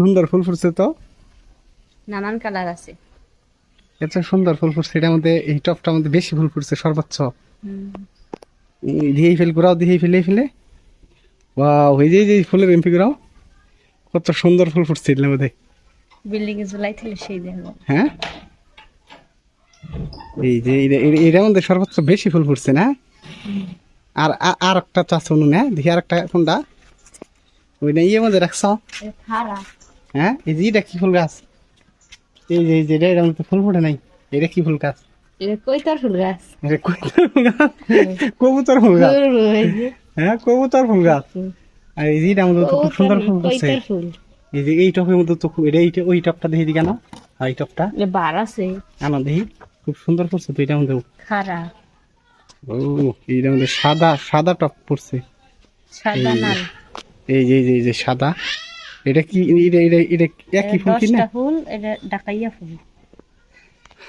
সুন্দর ফুল ফুটছে তো? নানান কালার আছে। এত সুন্দর ফুল ফুটছে এটার মধ্যে এই টপটার মধ্যে বেশি ফুল ফুটছে সর্বোচ্চ। দিয়েই ফেল ঘুরাও দিয়েই ফেলে ফেলে। ওয়াও এই যে এই যে ফুলের এমপি ঘুরাও। কত সুন্দর ফুল ফুটছে এটার মধ্যে। বিল্ডিং এ ঝুলাই থেকে সেই দেখো হ্যাঁ? এই যে এটা- এটা- এটার মধ্যে সর্বোচ্চ বেশি ফুল ফুটছে না? আর আর একটা চাষ হ্যাঁ দেখি আর একটা কোনটা? ওইটা ইয়ে মধ্যে রাখছ? হ্যাঁ? এই যে এটা কি ফুল গাছ? এই যে যে এটা মধ্যে ফুল ফুটে নাই। এটা কি ফুল গাছ? এটা ফুল গাছ। এটা কবুতর ফুল গাছ? কবুতর ফুল গাছ? গরু এই যে। হ্যাঁ কবুতর ফুল গাছ। আর এই যে তো খুব সুন্দর ফুল এই যে এই টপের মধ্যে তো খুব এটা এইটা ওই টপটা দেখি দি কেন আর এই টপটা? বার আছে। আনা দেখি। খুব সুন্দর ফুটছে তো এটার মধ্যে খারা ও এইটার মধ্যে সাদা সাদা টপ পড়ছে। সাদা এই- এই যে এই যে এই যে সাদা। এটা কি এটা এটা এটা একই ফুল কি না? ফুল এটা ডাকাইয়া ফুল।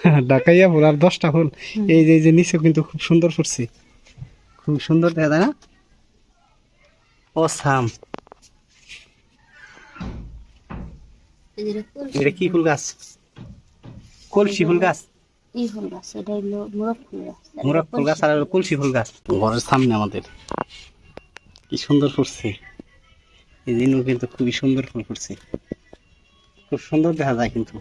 ডাকাইয়া ফুল আর দশটা ফুল। এই যে এই যে নিচে কিন্তু খুব সুন্দর ফুটছে। খুব সুন্দর দেখা যায় না? ও সাম এটা কি ফুল গাছ? কলসি ফুল গাছ? এই ফুল গাছ এটা হলো মোরগ ফুল গাছ। মোরগ ফুল গাছ আর কলসি ফুল গাছ। ঘরের সামনে আমাদের। কি সুন্দর ফুটছে। এই দিনও কিন্তু খুবই সুন্দর ফুল ফুটছে খুব সুন্দর দেখা যায় কিন্তু।